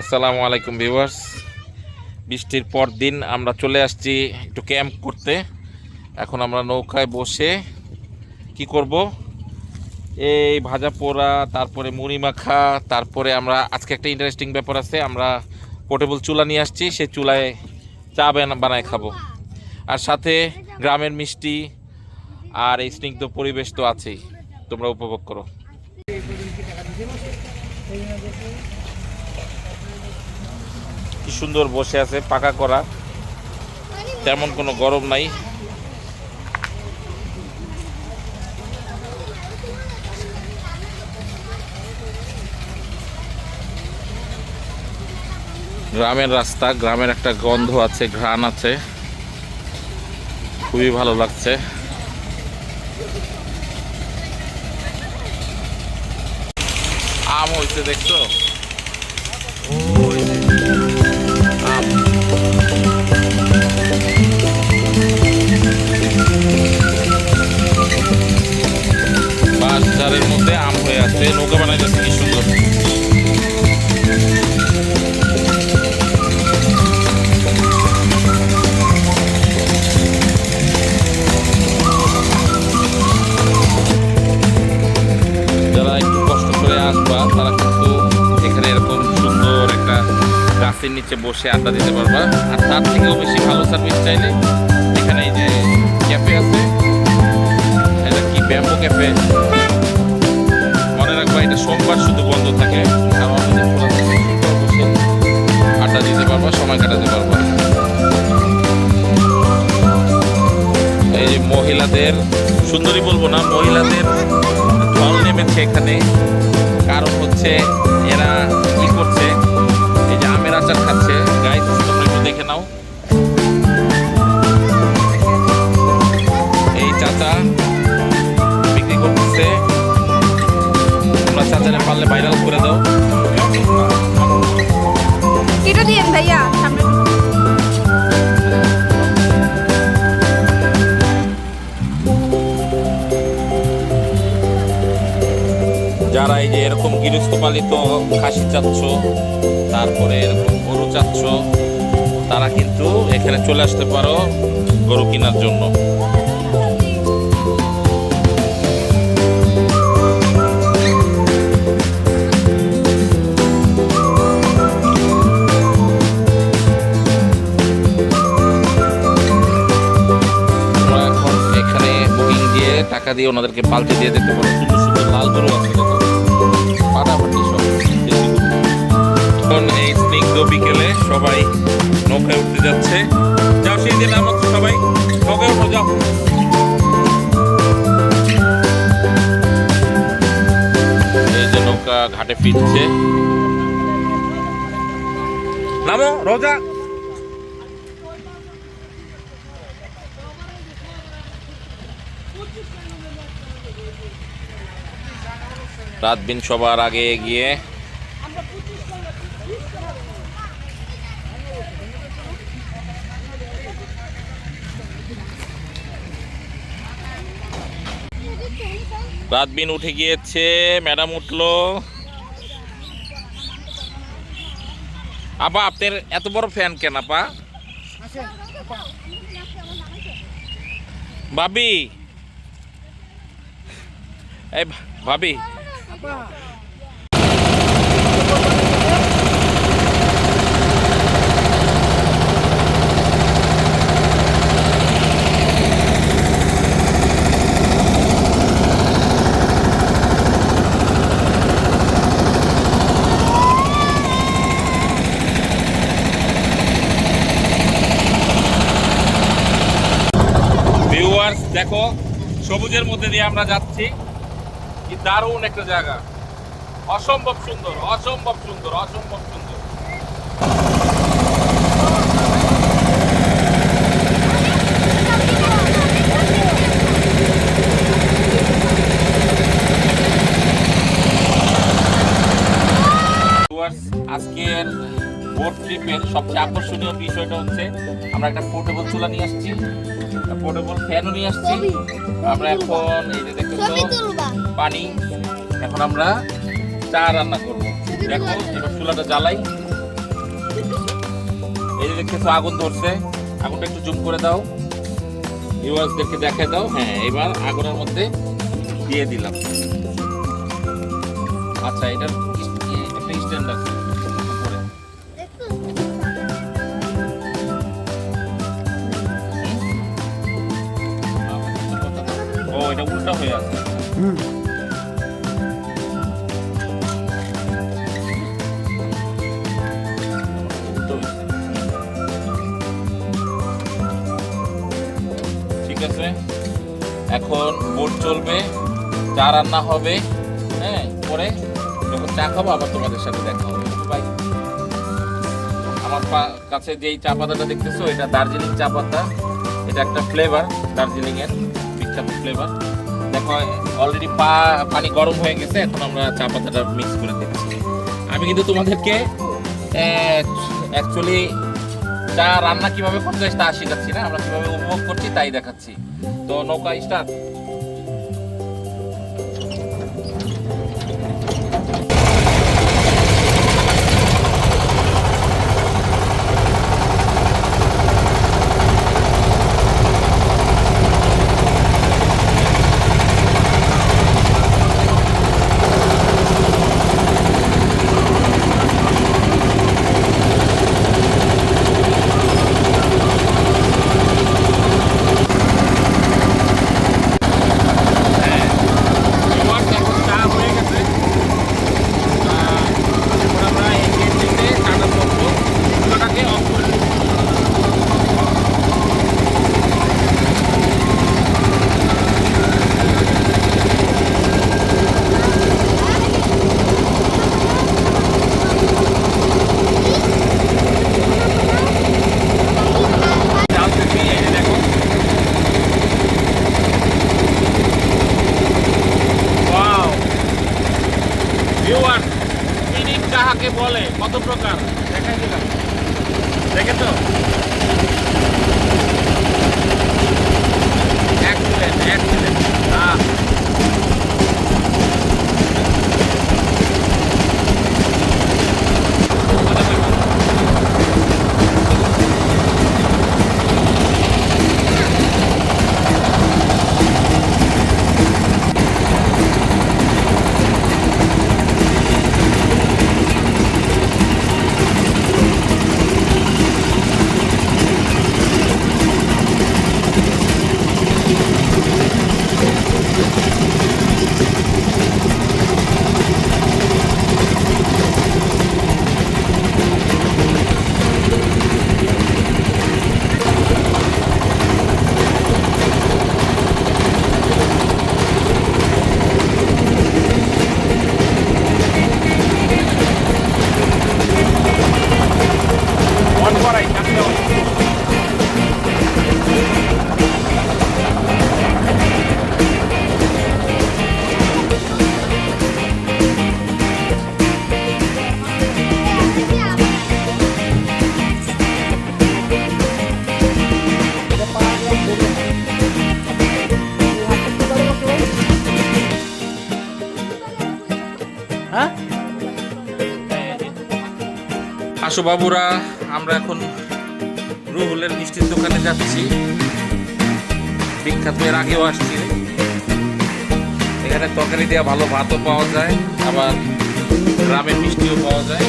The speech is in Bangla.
আসসালামু আলাইকুম ভিউয়ার্স। বৃষ্টির পর দিন আমরা চলে আসছি একটু ক্যাম্প করতে। এখন আমরা নৌকায় বসে কি করব? এই ভাজা পোড়া, তারপরে মুড়ি মাখা, তারপরে আমরা আজকে একটা ইন্টারেস্টিং ব্যাপার আছে, আমরা পোর্টেবল চুলা নিয়ে আসছি, সেই চুলায় চা বানা- বানায় খাব। আর সাথে গ্রামের মিষ্টি আর এই স্নিগ্ধ পরিবেশ তো আছেই। তোমরা উপভোগ করো। কি সুন্দর বসে আছে, পাকা করা। তেমন কোনো গরম নাই। গ্রামের রাস্তা, গ্রামের একটা গন্ধ আছে, ঘ্রাণ আছে। খুবই ভালো লাগছে। আম হয়েছে, দেখছ? ঝাড়ের মধ্যে আম হয়ে আছে নৌকা বানাইতেছে, কি সুন্দর। যারা একটু কষ্ট করে আসবা, তারা কিন্তু এখানে এরকম সুন্দর একটা গাছের নিচে বসে আড্ডা দিতে পারবা। আর তার থেকেও বেশি ভালো সার্ভিস চাইলে এখানে এই যে ক্যাফে আছে। এটা কি ব্যাম্বো ক্যাফে এটা সোমবার শুধু বন্ধ থাকে। আর অন্যদিন আড্ডা দিতে পারবা, সময় কাটাতে পারবা। এই মহিলাদের, সুন্দরী বলব না, মহিলাদের ঢল নেমেছে এখানে। কারণ হচ্ছে এরা কি করছে? এই যে আমের আচার খাচ্ছে। গাইস তোমরা একটু দেখে নাও। যারা এই যে এরকম গৃহস্থ পালিত খাসি চাচ্ছ, তারপরে এরকম গরু চাচ্ছ, তারা কিন্তু এখানে চলে আসতে পারো গরু কেনার জন্য। টাকা দিয়ে ওনাদেরকে পাল্টে দিয়ে দিতে পারো, সুন্দর সুন্দর লাল গরু আছে। সবাই নৌকায় উঠতে যাচ্ছে। যাও, সেই দিন আমার সবাই। নৌকায় উঠো যাও। এই যে নৌকা ঘাটে ফিরছে। নামো, রোজা। রাতবিন সবার আগে এগিয়ে রাতবিন উঠে গিয়েছে, ম্যাডাম উঠল। আপা, আপনার এত বড় ফ্যান কেন আপা? ভাবি। এই ভাবি ভিউয়ার্স দেখো, সবুজের মধ্যে দিয়ে আমরা যাচ্ছি। কি দারুণ একটা জায়গা। অসম্ভব সুন্দর অসম্ভব সুন্দর অসম্ভব সুন্দর। আজকের বোট ট্রিপের সবচেয়ে আকর্ষণীয় বিষয়টা হচ্ছে, আমরা একটা পোর্টেবল চুলা নিয়ে পোর্টেবল ফ্যানও নিয়ে আসছি। আমরা এখন এই যে দেখতেছো পানি। এখন আমরা চা রান্না করব। দেখো এবার চুলাটা জ্বালাই। এই যে দেখতেছো আগুন ধরছে। আগুনটা একটু জুম করে দাও। ভিউয়ার্সদেরকে দেখে দাও। হ্যাঁ এবার আগুনের মধ্যে দিয়ে দিলাম। আচ্ছা ই- একটা স্ট্যান্ড আছে এটা উল্টা হয়ে আছে। উল্টো ঠিক আছে? এখন বোট চলবে চা রান্না হবে হ্যাঁ পরে যখন চা খাব আবার তোমাদের সাথে দেখা হবে। বাই আমার কাছে যেই চা পাতাটা দেখতেছো এটা দার্জিলিং চা পাতা। এটা একটা ফ্লেভার দার্জিলিং এর বিখ্যাত ফ্লেভার দেখো অলরেডি পা, পানি গরম হয়ে গেছে, এখন আমরা চা পাতাটা মিক্স করে দিচ্ছি আমি কিন্তু তোমাদেরকে অ্যাকচুয়ালি চা রান্না কীভাবে করতে হয় তা শেখাচ্ছি না, আমরা কীভাবে উপভোগ করছি তাই দেখাচ্ছি। তো নৌকা স্টার্ট এবার এখন চা হয়ে গেছে আহ, এখন আমরা এগিয়ে যেতে চাটা করব চুলাটাকে অফ করে দেবো। জ্বালতেছি, এই যে দেখো ওয়াও ভিউয়ার মিনিট কাহাকে বলে কত প্রকার দেখাই দিলাম দেখেছ এক্সিলেন্ট এক্সিলেন্ট আহ। অন আসো বাবুরা, আমরা এখন রুহুলের মিষ্টির দোকানে যাচ্ছি। বিখ্যাত এর আগেও আসছি। এখানে তরকারি দেওয়া ভালো ভাতও পাওয়া যায়, আবার গ্রামের মিষ্টিও পাওয়া যায়।